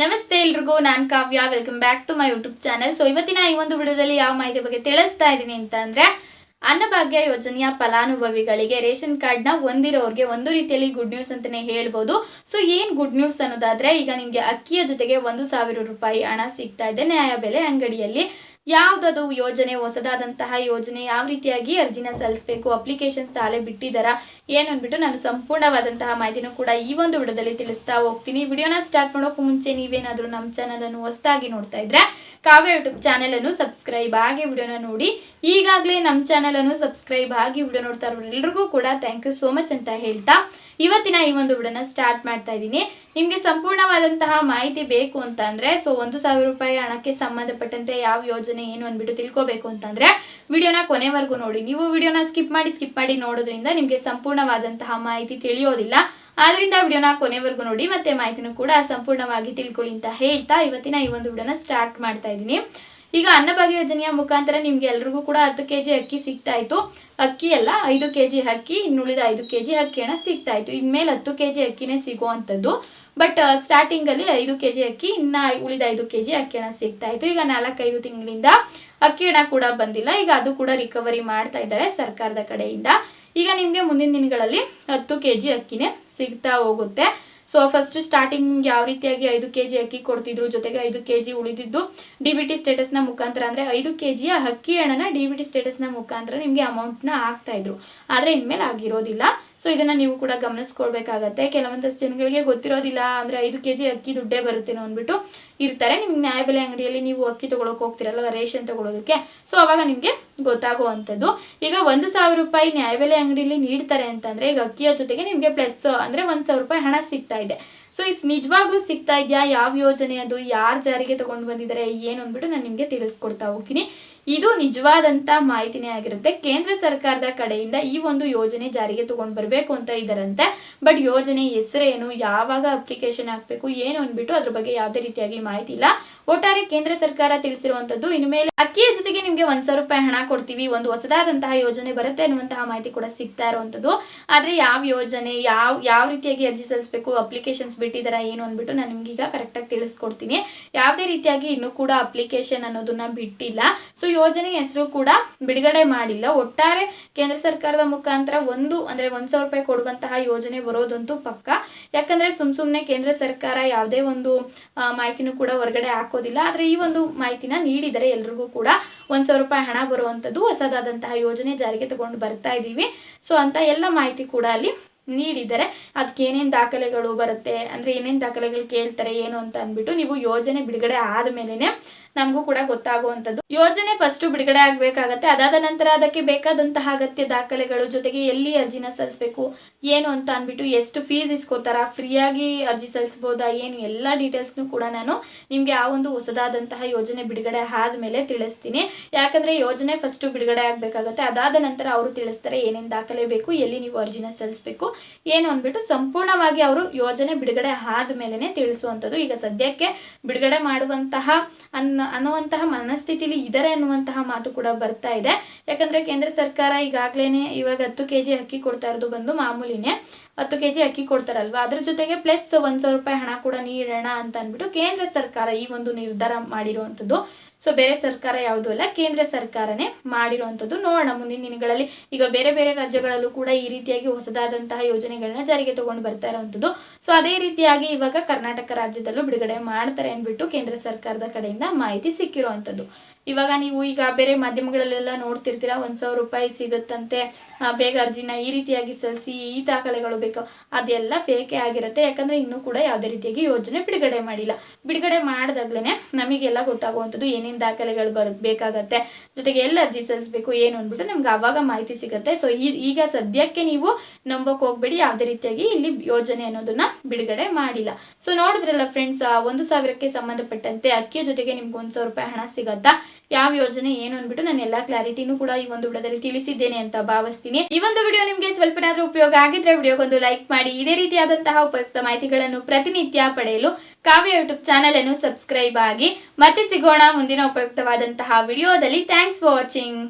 ನಮಸ್ತೆ ಎಲ್ರಿಗೂ, ನಾನು Kavya. Welcome back to my YouTube channel so ಇವತ್ತಿನ ಈ ಒಂದು ವಿಡಿಯೋದಲ್ಲಿ ಯಾವ ಮಾಹಿತಿ ಬಗ್ಗೆ ತಿಳಿಸ್ತಾ ಇದ್ದೀನಿ ಅಂತಂದರೆ ಅನ್ನಭಾಗ್ಯ ಯೋಜನೆಯ ಫಲಾನುಭವಿಗಳಿಗೆ ರೇಷನ್ ಕಾರ್ಡ್ನ ಹೊಂದಿರೋರಿಗೆ ಒಂದು ರೀತಿಯಲ್ಲಿ ಗುಡ್ ನ್ಯೂಸ್ ಅಂತಲೇ ಹೇಳ್ಬೋದು. ಸೊ ಏನ್ ಗುಡ್ ನ್ಯೂಸ್ ಅನ್ನೋದಾದ್ರೆ, ಈಗ ನಿಮಗೆ ಅಕ್ಕಿಯ ಜೊತೆಗೆ ಒಂದು ಸಾವಿರ ರೂಪಾಯಿ ಹಣ ಸಿಗ್ತಾ ಇದೆ ನ್ಯಾಯಬೆಲೆ ಅಂಗಡಿಯಲ್ಲಿ. ಯಾವ್ದದು ಯೋಜನೆ, ಹೊಸದಾದಂತಹ ಯೋಜನೆ ಯಾವ ರೀತಿಯಾಗಿ ಅರ್ಜಿನ ಸಲ್ಲಿಸಬೇಕು ಅಪ್ಲಿಕೇಶನ್ ಸಾಲೆ ಬಿಟ್ಟಿದ್ದಾರಾ ಏನು ಅಂದ್ಬಿಟ್ಟು ನಾನು ಸಂಪೂರ್ಣವಾದಂತಹ ಮಾಹಿತಿನೂ ಕೂಡ ಈ ಒಂದು ವಿಡಿಯೋದಲ್ಲಿ ತಿಳಿಸ್ತಾ ಹೋಗ್ತೀನಿ. ವಿಡಿಯೋನ ಸ್ಟಾರ್ಟ್ ಮಾಡೋಕ್ಕೂ ಮುಂಚೆ ನೀವೇನಾದರೂ ನಮ್ಮ ಚಾನಲನ್ನು ಹೊಸದಾಗಿ ನೋಡ್ತಾ ಇದ್ರೆ ಕಾವ್ಯ ಯೂಟ್ಯೂಬ್ ಚಾನಲನ್ನು ಸಬ್ಸ್ಕ್ರೈಬ್ ಆಗಿ ವಿಡಿಯೋನ ನೋಡಿ. ಈಗಾಗಲೇ ನಮ್ಮ ಚಾನಲನ್ನು ಸಬ್ಸ್ಕ್ರೈಬ್ ಆಗಿ ವಿಡಿಯೋ ನೋಡ್ತಾ ಇರೋರೆಲ್ರಿಗೂ ಕೂಡ ಥ್ಯಾಂಕ್ ಯು ಸೋ ಮಚ್ ಅಂತ ಹೇಳ್ತಾ ಇವತ್ತಿನ ಈ ಒಂದು ವಿಡಿಯೋನ ಸ್ಟಾರ್ಟ್ ಮಾಡ್ತಾ ಇದ್ದೀನಿ. ನಿಮಗೆ ಸಂಪೂರ್ಣವಾದಂತಹ ಮಾಹಿತಿ ಬೇಕು ಅಂತ ಅಂದ್ರೆ ಸೊ ಒಂದು ಸಾವಿರ ರೂಪಾಯಿ ಹಣಕ್ಕೆ ಸಂಬಂಧಪಟ್ಟಂತೆ ಯಾವ ಯೋಜನೆ ಏನು ಅಂದ್ಬಿಟ್ಟು ತಿಳ್ಕೊಬೇಕು ಅಂತಂದ್ರೆ ವಿಡಿಯೋನ ಕೊನೆವರೆಗೂ ನೋಡಿ. ನೀವು ವಿಡಿಯೋನ ಸ್ಕಿಪ್ ಮಾಡಿ ಸ್ಕಿಪ್ ಮಾಡಿ ನೋಡೋದ್ರಿಂದ ನಿಮಗೆ ಸಂಪೂರ್ಣವಾದಂತಹ ಮಾಹಿತಿ ತಿಳಿಯೋದಿಲ್ಲ. ಆದ್ರಿಂದ ವಿಡಿಯೋನ ಕೊನೆವರೆಗೂ ನೋಡಿ, ಮತ್ತೆ ಮಾಹಿತಿನೂ ಕೂಡ ಸಂಪೂರ್ಣವಾಗಿ ತಿಳ್ಕೊಳ್ಳಿ ಅಂತ ಹೇಳ್ತಾ ಇವತ್ತಿನ ಈ ಒಂದು ವಿಡಿಯೋನ ಸ್ಟಾರ್ಟ್ ಮಾಡ್ತಾ ಇದ್ದೀನಿ. ಈಗ ಅನ್ನಭಾಗ್ಯ ಯೋಜನೆಯ ಮುಖಾಂತರ ನಿಮ್ಗೆ ಎಲ್ರಿಗೂ ಕೂಡ ಹತ್ತು ಕೆ ಜಿ ಅಕ್ಕಿ ಸಿಗ್ತಾ ಇತ್ತು ಅಕ್ಕಿ ಎಲ್ಲ ಐದು ಕೆ ಜಿ ಅಕ್ಕಿ, ಇನ್ನುಳಿದ ಐದು ಕೆ ಜಿ ಅಕ್ಕಿ ಹಣ ಸಿಗ್ತಾ ಇತ್ತು ಇನ್ಮೇಲೆ ಹತ್ತು ಕೆ ಜಿ ಅಕ್ಕಿನೇ ಸಿಗುವಂಥದ್ದು. ಬಟ್ ಸ್ಟಾರ್ಟಿಂಗಲ್ಲಿ ಐದು ಕೆ ಜಿ ಅಕ್ಕಿ, ಇನ್ನು ಉಳಿದ ಐದು ಕೆ ಜಿ ಅಕ್ಕಿ ಸಿಗ್ತಾ ಇತ್ತು ಈಗ ನಾಲ್ಕೈದು ತಿಂಗಳಿಂದ ಅಕ್ಕಿ ಹಣ ಕೂಡ ಬಂದಿಲ್ಲ. ಈಗ ಅದು ಕೂಡ ರಿಕವರಿ ಮಾಡ್ತಾ ಇದ್ದಾರೆ ಸರ್ಕಾರದ ಕಡೆಯಿಂದ. ಈಗ ನಿಮಗೆ ಮುಂದಿನ ದಿನಗಳಲ್ಲಿ ಹತ್ತು ಕೆ ಜಿ ಅಕ್ಕಿನೇ ಸಿಗ್ತಾ ಹೋಗುತ್ತೆ. ಸೊ ಫಸ್ಟ್ ಸ್ಟಾರ್ಟಿಂಗ್ ಯಾವ ರೀತಿಯಾಗಿ ಐದು ಕೆ ಜಿ ಅಕ್ಕಿ ಕೊಡ್ತಿದ್ರು, ಜೊತೆಗೆ ಐದು ಕೆ ಜಿ ಉಳಿದಿದ್ದು ಡಿ ಬಿ ಟಿ ಸ್ಟೇಟಸ್ನ ಮುಖಾಂತರ ಅಂದರೆ ಐದು ಕೆ ಜಿಯ ಅಕ್ಕಿ ಹಣನ ಡಿ ಬಿ ಟಿ ಸ್ಟೇಟಸ್ನ ಮುಖಾಂತರ ನಿಮಗೆ ಅಮೌಂಟ್ನ ಆಗ್ತಾ ಇದ್ರು. ಆದರೆ ಇನ್ಮೇಲೆ ಆಗಿರೋದಿಲ್ಲ. ಸೊ ಇದನ್ನು ನೀವು ಕೂಡ ಗಮನಿಸ್ಕೊಳ್ಬೇಕಾಗತ್ತೆ. ಕೆಲವೊಂದಷ್ಟು ಜನಗಳಿಗೆ ಗೊತ್ತಿರೋದಿಲ್ಲ ಅಂದರೆ ಐದು ಕೆ ಜಿ ಅಕ್ಕಿ ದುಡ್ಡೇ ಬರುತ್ತೇನೋ ಅಂದ್ಬಿಟ್ಟು ಇರ್ತಾರೆ. ನಿಮ್ಗೆ ನ್ಯಾಯಬೆಲೆ ಅಂಗಡಿಯಲ್ಲಿ ನೀವು ಅಕ್ಕಿ ತೊಗೊಳಕ್ಕೆ ಹೋಗ್ತಿರಲ್ಲ ರೇಷನ್ ತೊಗೊಳೋದಕ್ಕೆ. ಸೊ ಅವಾಗ ನಿಮಗೆ ಗೊತ್ತಾಗುವಂಥದ್ದು. ಈಗ ಒಂದು ಸಾವಿರ ರೂಪಾಯಿ ನ್ಯಾಯಬೆಲೆ ಅಂಗಡಿಯಲ್ಲಿ ನೀಡ್ತಾರೆ ಅಂತಂದರೆ ಈಗ ಅಕ್ಕಿಯ ಜೊತೆಗೆ ನಿಮಗೆ ಪ್ಲಸ್ ಅಂದರೆ ಒಂದು ರೂಪಾಯಿ ಹಣ ಸಿಗ್ತಾ ಇದೆ. ಸೊ ಇಸ್ ನಿಜವಾಗ್ಲೂ ಸಿಗ್ತಾ ಇದೆಯಾ? ಯಾವ ಯೋಜನೆ ಅದು ಯಾರು ಜಾರಿಗೆ ತಗೊಂಡು ಬಂದಿದ್ದಾರೆ? ಏನು ಅಂದ್ಬಿಟ್ಟು ನಾನು ನಿಮಗೆ ತಿಳಿಸ್ಕೊಡ್ತಾ ಹೋಗ್ತೀನಿ. ಇದು ನಿಜವಾದಂತ ಮಾಹಿತಿನೇ ಆಗಿರುತ್ತೆ. ಕೇಂದ್ರ ಸರ್ಕಾರದ ಕಡೆಯಿಂದ ಈ ಒಂದು ಯೋಜನೆ ಜಾರಿಗೆ ತಗೊಂಡು ಬರಬೇಕು ಅಂತ ಇದರಂತೆ. ಬಟ್ ಯೋಜನೆ ಹೆಸರೇನು, ಯಾವಾಗ ಅಪ್ಲಿಕೇಶನ್ ಹಾಕಬೇಕು, ಏನು ಅಂದ್ಬಿಟ್ಟು ಅದ್ರ ಬಗ್ಗೆ ಯಾವುದೇ ರೀತಿಯಾಗಿ ಮಾಹಿತಿ ಇಲ್ಲ. ಒಟ್ಟಾರೆ ಕೇಂದ್ರ ಸರ್ಕಾರ ತಿಳಿಸಿರುವಂತದ್ದು ಇನ್ಮೇಲೆ ಅಕ್ಕಿಯ ಜೊತೆಗೆ ನಿಮಗೆ ಒಂದ್ ಸಾವಿರ ರೂಪಾಯಿ ಹಣ ಕೊಡ್ತೀವಿ, ಒಂದು ಹೊಸದಾದಂತಹ ಯೋಜನೆ ಬರುತ್ತೆ ಅನ್ನುವಂತಹ ಮಾಹಿತಿ ಕೂಡ ಸಿಗ್ತಾ ಇರುವಂತದ್ದು ಆದ್ರೆ ಯಾವ ಯೋಜನೆ, ಯಾವ ಯಾವ ರೀತಿಯಾಗಿ ಅರ್ಜಿ ಸಲ್ಲಿಸಬೇಕು, ಅಪ್ಲಿಕೇಶನ್ಸ್ ಬಿಟ್ಟಿದಾರ ಏನು ಅಂದ್ಬಿಟ್ಟು ನಾನು ನಿಮ್ಗೆ ಈಗ ಕರೆಕ್ಟಾಗಿ ತಿಳಿಸ್ಕೊಡ್ತೀನಿ. ಯಾವುದೇ ರೀತಿಯಾಗಿ ಇನ್ನೂ ಕೂಡ ಅಪ್ಲಿಕೇಶನ್ ಅನ್ನೋದನ್ನ ಬಿಟ್ಟಿಲ್ಲ. ಸೊ ಯೋಜನೆ ಹೆಸರು ಕೂಡ ಬಿಡುಗಡೆ ಮಾಡಿಲ್ಲ. ಒಟ್ಟಾರೆ ಕೇಂದ್ರ ಸರ್ಕಾರದ ಮುಖಾಂತರ ಒಂದು, ಅಂದ್ರೆ ಒಂದ್ ಸಾವಿರ ರೂಪಾಯಿ ಕೊಡುವಂತಹ ಯೋಜನೆ ಬರೋದಂತೂ ಪಕ್ಕ. ಯಾಕಂದ್ರೆ ಸುಮ್ ಸುಮ್ನೆ ಕೇಂದ್ರ ಸರ್ಕಾರ ಯಾವುದೇ ಒಂದು ಮಾಹಿತಿನೂ ಕೂಡ ಹೊರಗಡೆ ಹಾಕೋದಿಲ್ಲ. ಆದ್ರೆ ಈ ಒಂದು ಮಾಹಿತಿನ ನೀಡಿದರೆ ಎಲ್ರಿಗೂ ಕೂಡ ಒಂದ್ ಸಾವಿರ ರೂಪಾಯಿ ಹಣ ಬರುವಂಥದ್ದು ಹೊಸದಾದಂತಹ ಯೋಜನೆ ಜಾರಿಗೆ ತಗೊಂಡು ಬರ್ತಾ ಇದ್ದೀವಿ. ಸೊ ಅಂತ ಎಲ್ಲ ಮಾಹಿತಿ ಕೂಡ ಅಲ್ಲಿ ನೀಡಿದ್ದಾರೆ ಅದಕ್ಕೆ ಏನೇನು ದಾಖಲೆಗಳು ಬರುತ್ತೆ, ಅಂದರೆ ಏನೇನು ದಾಖಲೆಗಳು ಕೇಳ್ತಾರೆ, ಏನು ಅಂತ ಅಂದ್ಬಿಟ್ಟು ನೀವು ಯೋಜನೆ ಬಿಡುಗಡೆ ಆದಮೇಲೆ ನಮಗೂ ಕೂಡ ಗೊತ್ತಾಗುವಂಥದ್ದು. ಯೋಜನೆ ಫಸ್ಟ್ ಬಿಡುಗಡೆ ಆಗಬೇಕಾಗತ್ತೆ, ಅದಾದ ನಂತರ ಅದಕ್ಕೆ ಬೇಕಾದಂತಹ ಅಗತ್ಯ ದಾಖಲೆಗಳು, ಜೊತೆಗೆ ಎಲ್ಲಿ ಅರ್ಜಿನ ಸಲ್ಲಿಸಬೇಕು, ಏನು ಅಂತ ಅಂದ್ಬಿಟ್ಟು ಎಷ್ಟು ಫೀಸ್ ಇಸ್ಕೋತಾರ ಫ್ರೀಯಾಗಿ ಅರ್ಜಿ ಸಲ್ಲಿಸ್ಬೋದಾ ಏನು ಎಲ್ಲ ಡೀಟೇಲ್ಸ್ನು ಕೂಡ ನಾನು ನಿಮಗೆ ಆ ಒಂದು ಹೊಸದಾದಂತಹ ಯೋಜನೆ ಬಿಡುಗಡೆ ಆದಮೇಲೆ ತಿಳಿಸ್ತೀನಿ. ಯಾಕಂದರೆ ಯೋಜನೆ ಫಸ್ಟು ಬಿಡುಗಡೆ ಆಗಬೇಕಾಗತ್ತೆ, ಅದಾದ ನಂತರ ಅವರು ತಿಳಿಸ್ತಾರೆ ಏನೇನು ದಾಖಲೆ ಬೇಕು, ಎಲ್ಲಿ ನೀವು ಅರ್ಜಿನ ಸಲ್ಲಿಸಬೇಕು ಏನು ಅಂದ್ಬಿಟ್ಟು ಸಂಪೂರ್ಣವಾಗಿ ಅವರು ಯೋಜನೆ ಬಿಡುಗಡೆ ಆದ್ಮೇಲೆನೆ ತಿಳಿಸುವಂಥದ್ದು. ಈಗ ಸದ್ಯಕ್ಕೆ ಬಿಡುಗಡೆ ಮಾಡುವಂತಹ ಅನ್ನ, ಅನ್ನುವಂತಹ ಮನಸ್ಥಿತಿಲಿ ಇದ್ದಾರೆ ಅನ್ನುವಂತಹ ಮಾತು ಕೂಡ ಬರ್ತಾ ಇದೆ. ಯಾಕಂದ್ರೆ ಕೇಂದ್ರ ಸರ್ಕಾರ ಈಗಾಗಲೇ ಇವಾಗ ಹತ್ತು ಕೆ ಜಿ ಅಕ್ಕಿ ಕೊಡ್ತಾ ಇರೋದು ಬಂದು ಮಾಮೂಲಿನೇ. ಹತ್ತು ಕೆ ಜಿ ಅಕ್ಕಿ ಕೊಡ್ತಾರಲ್ವಾ? ಅದ್ರ ಜೊತೆಗೆ ಪ್ಲಸ್ ಒಂದು ಸಾವಿರ ರೂಪಾಯಿ ಹಣ ಕೂಡ ನೀಡೋಣ ಅಂತ ಅಂದ್ಬಿಟ್ಟು ಕೇಂದ್ರ ಸರ್ಕಾರ ಈ ಒಂದು ನಿರ್ಧಾರ ಮಾಡಿರುವಂಥದ್ದು. ಸೊ ಬೇರೆ ಸರ್ಕಾರ ಯಾವುದೂ ಅಲ್ಲ, ಕೇಂದ್ರ ಸರ್ಕಾರನೇ ಮಾಡಿರುವಂಥದ್ದು ನೋಡೋಣ. ಮುಂದಿನ ದಿನಗಳಲ್ಲಿ ಈಗ ಬೇರೆ ಬೇರೆ ರಾಜ್ಯಗಳಲ್ಲೂ ಕೂಡ ಈ ರೀತಿಯಾಗಿ ಹೊಸದಾದಂತಹ ಯೋಜನೆಗಳನ್ನ ಜಾರಿಗೆ ತಗೊಂಡು ಬರ್ತಾ ಇರುವಂಥದ್ದು. ಸೊ ಅದೇ ರೀತಿಯಾಗಿ ಇವಾಗ ಕರ್ನಾಟಕ ರಾಜ್ಯದಲ್ಲೂ ಬಿಡುಗಡೆ ಮಾಡ್ತಾರೆ ಅಂದ್ಬಿಟ್ಟು ಕೇಂದ್ರ ಸರ್ಕಾರದ ಕಡೆಯಿಂದ ಮಾಹಿತಿ ಸಿಕ್ಕಿರುವಂಥದ್ದು. ಇವಾಗ ನೀವು ಈಗ ಬೇರೆ ಮಾಧ್ಯಮಗಳಲ್ಲೆಲ್ಲ ನೋಡ್ತಿರ್ತೀರಾ, ಒಂದು ಸಾವಿರ ರೂಪಾಯಿ ಸಿಗುತ್ತಂತೆ ಬೇಗ ಅರ್ಜಿನ ಈ ರೀತಿಯಾಗಿ ಸಲ್ಲಿಸಿ, ಈ ದಾಖಲೆಗಳು ಬೇಕು, ಅದೆಲ್ಲ ಫೇಕೆ ಆಗಿರುತ್ತೆ. ಯಾಕಂದ್ರೆ ಇನ್ನೂ ಕೂಡ ಯಾವುದೇ ರೀತಿಯಾಗಿ ಯೋಜನೆ ಬಿಡುಗಡೆ ಮಾಡಿಲ್ಲ. ಬಿಡುಗಡೆ ಮಾಡಿದಾಗ್ಲೇ ನಮಗೆಲ್ಲ ಗೊತ್ತಾಗುವಂಥದ್ದು ಏನೇನು ದಾಖಲೆಗಳು ಬರ್, ಬೇಕಾಗತ್ತೆ. ಜೊತೆಗೆ ಎಲ್ಲ ಅರ್ಜಿ ಸಲ್ಲಿಸಬೇಕು, ಏನು ಅಂದ್ಬಿಟ್ಟು ನಮ್ಗೆ ಆವಾಗ ಮಾಹಿತಿ ಸಿಗುತ್ತೆ. ಸೊ ಈಗ ಸದ್ಯಕ್ಕೆ ನೀವು ನಂಬೋಕೆ ಹೋಗ್ಬೇಡಿ, ಯಾವುದೇ ರೀತಿಯಾಗಿ ಇಲ್ಲಿ ಯೋಜನೆ ಅನ್ನೋದನ್ನ ಬಿಡುಗಡೆ ಮಾಡಿಲ್ಲ. ಸೊ ನೋಡಿದ್ರಲ್ಲ ಫ್ರೆಂಡ್ಸ್ ಒಂದು ಸಾವಿರಕ್ಕೆ ಸಂಬಂಧಪಟ್ಟಂತೆ ಅಕ್ಕಿಯ ಜೊತೆಗೆ ನಿಮ್ಗೆ ಒಂದು ಸಾವಿರ ರೂಪಾಯಿ ಹಣ ಸಿಗತ್ತಾ? ಯಾವ ಯೋಜನೆ ಏನು ಅಂದ್ಬಿಟ್ಟು ನಾನು ಎಲ್ಲಾ ಕ್ಲಾರಿಟಿನೂ ಕೂಡ ಈ ಒಂದು ವಿಡಿಯೋದಲ್ಲಿ ತಿಳಿಸಿದ್ದೇನೆ ಅಂತ ಭಾವಿಸ್ತೀನಿ. ಈ ಒಂದು ವಿಡಿಯೋ ನಿಮಗೆ ಸ್ವಲ್ಪನಾದ್ರೂ ಉಪಯೋಗ ಆಗಿದ್ರೆ ವಿಡಿಯೋಗೊಂದು ಲೈಕ್ ಮಾಡಿ, ಇದೇ ರೀತಿಯಾದಂತಹ ಉಪಯುಕ್ತ ಮಾಹಿತಿಗಳನ್ನು ಪ್ರತಿನಿತ್ಯ ಪಡೆಯಲು ಕಾವ್ಯ ಯೂಟ್ಯೂಬ್ ಚಾನಲ್ ಅನ್ನು ಸಬ್ಸ್ಕ್ರೈಬ್ ಆಗಿ ಮತ್ತೆ ಸಿಗೋಣ ಮುಂದಿನ ಉಪಯುಕ್ತವಾದಂತಹ ವಿಡಿಯೋದಲ್ಲಿ. Thanks for watching